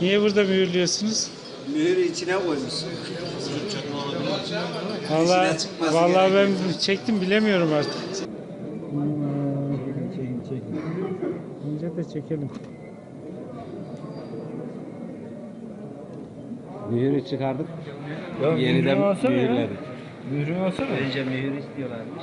Niye burada mühürlüyorsunuz? Mühürü içine koymuşsun. Vallahi, vallahi ben çektim bilemiyorum artık. Önce de çekelim. Mühürü çıkardık. Ya Yeniden mühürledik. Mührünü alsana. Önce mühür istiyorlarmış.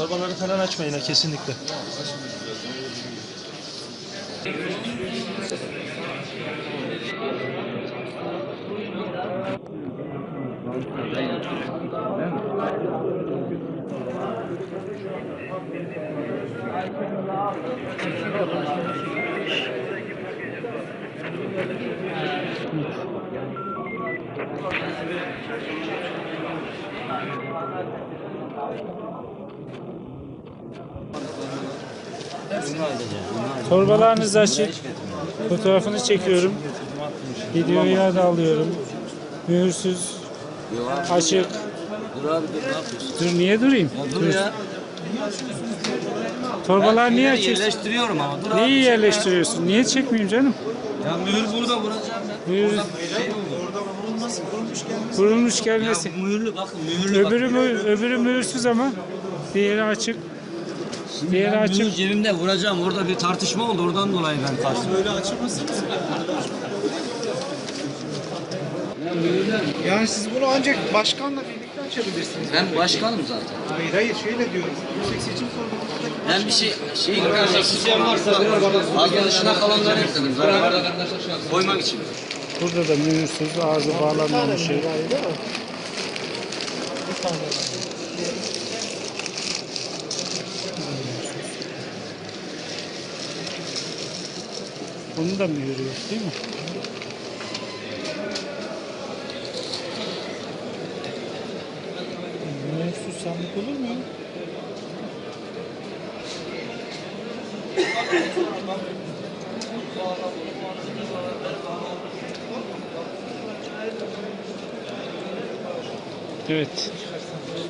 Torbaları falan açmayın ha kesinlikle. Torbalarınız açık. Fotoğrafını çekiyorum. Videoyu da alıyorum. Mühürsüz. Açık. Dur abi dur ne yapıyorsun? Dur niye durayım? Dur ya. Torbalar niye açık? Yerleştiriyorum ama dur abi. Neyi yerleştiriyorsun? Niye çekmeyeyim canım? Ya mühür burada vuracağım ben. Mühür, kurulmuş gelmesi. Ya mühürlü bakın mühürlü bak. Öbürü, mü, öbürü mühürsüz ama diğeri açık. Diğeri Ben açık. mühür cebimde vuracağım. Orada bir tartışma oldu. Oradan dolayı ben kaçtım. Yani siz bunu ancak başkanla birlikte açabilirsiniz. Ben başkanım zaten. Hayır hayır şöyle diyorum. Yüksek Seçim Kurulu'nda Ben bir şey şey isteyen varsa arkadaşına kalanları. Zaten koymak için. Burada da mühürsüz ağzı bağlanmamış şey. Bunun da mühürü yok değil mi? Mühürsüz sandık olur mu? Evet.